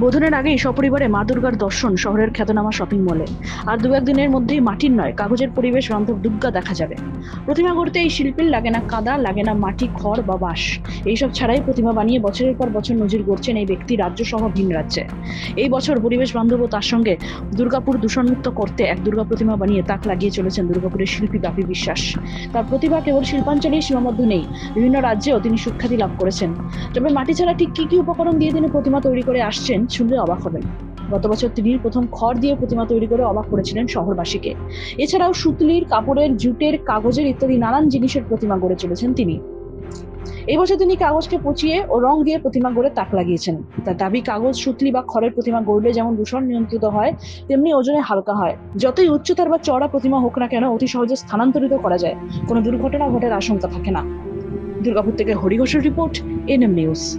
বোধনের আগেই সপরিবারে মা দুর্গার দর্শন শহরের খ্যাতনামা শপিং মলে। আর দু একদিনের মধ্যেই মাটির নয়, কাগজের পরিবেশ বান্ধব দুর্গা দেখা যাবে। প্রতিমা গড়তে এই শিল্পীর লাগে না কাদা, লাগে না মাটি, খড় বা বাঁশ। এইসব ছাড়াই প্রতিমা বানিয়ে বছরের পর বছর নজির গড়ছেন এই ব্যক্তি রাজ্য সহ ভিন রাজ্যে। এই বছর পরিবেশ বান্ধব ও তার সঙ্গে দুর্গাপুর দূষণমুক্ত করতে এক দুর্গা প্রতিমা বানিয়ে তাক লাগিয়ে চলেছেন দুর্গাপুরের শিল্পী বাপি বিশ্বাস। তার প্রতিভা কেবল শিল্পাঞ্চলেই সীমাবদ্ধ নেই, বিভিন্ন রাজ্যেও তিনি সুখ্যাতি লাভ করেছেন। তবে মাটি ছাড়া ঠিক কি কি উপকরণ দিয়ে তিনি প্রতিমা তৈরি করে আসছেন শুনলে অবাক হবেন। গত বছর তিনি প্রথম খড় দিয়ে প্রতিমা তৈরি করে অবাক করেছিলেন শহরবাসীকে। এছাড়াও সুতলির কাপড়ের, জুটের, কাগজের ইত্যাদি নানান জিনিসের প্রতিমা গড়ে চলেছেন তিনি। এই বছর তিনি কাগজকে পচিয়ে ও রং দিয়ে প্রতিমা গড়ে তাক লাগিয়েছেন। তার দাবি, কাগজ, সুতলি বা খড়ের প্রতিমা গড়লে যেমন দূষণ নিয়ন্ত্রিত হয়, তেমনি ওজনে হালকা হয়। যতই উচ্চতার বা চড়া প্রতিমা হোক না কেন, অতি সহজে স্থানান্তরিত করা যায়। কোনো দুর্ঘটনা ঘটার আশঙ্কা থাকে না। দুর্গাপুর থেকে হরিঘোষের রিপোর্ট, এনএম নিউজ।